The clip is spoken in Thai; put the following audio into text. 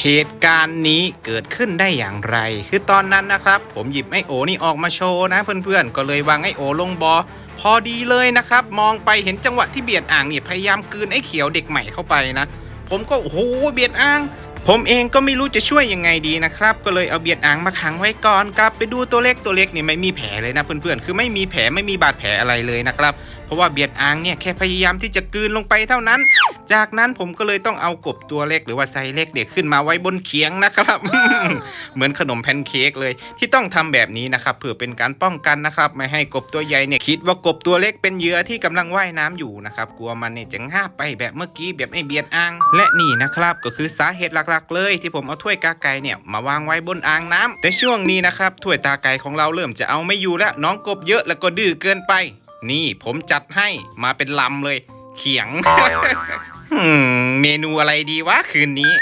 เหตุการณ์นี้เกิดขึ้นได้อย่างไร คือตอนนั้นนะครับ ผมหยิบไอโอนี่ออกมาโชว์นะ เพื่อนๆ ก็เลยวางไอโอลงบอ พอดีเลยนะครับ มองไปเห็นจังหวะที่เบียดอ่างเนี่ยพยายามกืนไอเขียวเด็กใหม่เข้าไปนะ ผมก็โอ้โหเบียดอ่าง ผมเองก็ไม่รู้จะช่วยยังไงดีนะครับ ก็เลยเอาเบียดอ่างมาขังไว้ก่อนกลับไปดูตัวเล็กตัวเล็กเนี่ยไม่มีแผลเลยนะเพื่อนๆ คือไม่มีแผลไม่มีบาดแผลอะไรเลยนะครับ เพราะว่าเบียดอ่างเนี่ยแค่พยายามที่จะกืนลงไปเท่านั้น จากนั้นผมก็เลยต้องเอากบตัวเล็กหรือว่าไซเล็กเด็กขึ้นมาไว้บนเขียงนะครับ เหมือนขนมแพนเค้กเลย ที่ต้องทำแบบนี้นะครับเพื่อเป็นการป้องกันนะครับ ไม่ให้กบตัวใหญ่เนี่ยคิดว่ากบตัวเล็กเป็นเหยื่อที่กำลังว่ายน้ำอยู่นะครับกลัวมันเนี่ยจะง่าไปแบบเมื่อกี้แบบไอเบียดอ่างและนี่นะครับก็คือสาเหตุหลักๆ เลยที่ผมเอาถ้วยกาไก่เนี่ยมาวางไว้บนอ่างน้ำแต่ช่วงนี้นะครับถ้วยตาไก่ของเราเริ่มจะเอาไม่อยู่แล้วน้องกบเยอะแล้วก็ดื้อเกินไป นี่ผมจัดให้มาเป็นลำเลย เขียงเมนูอะไรดีวะคืนนี้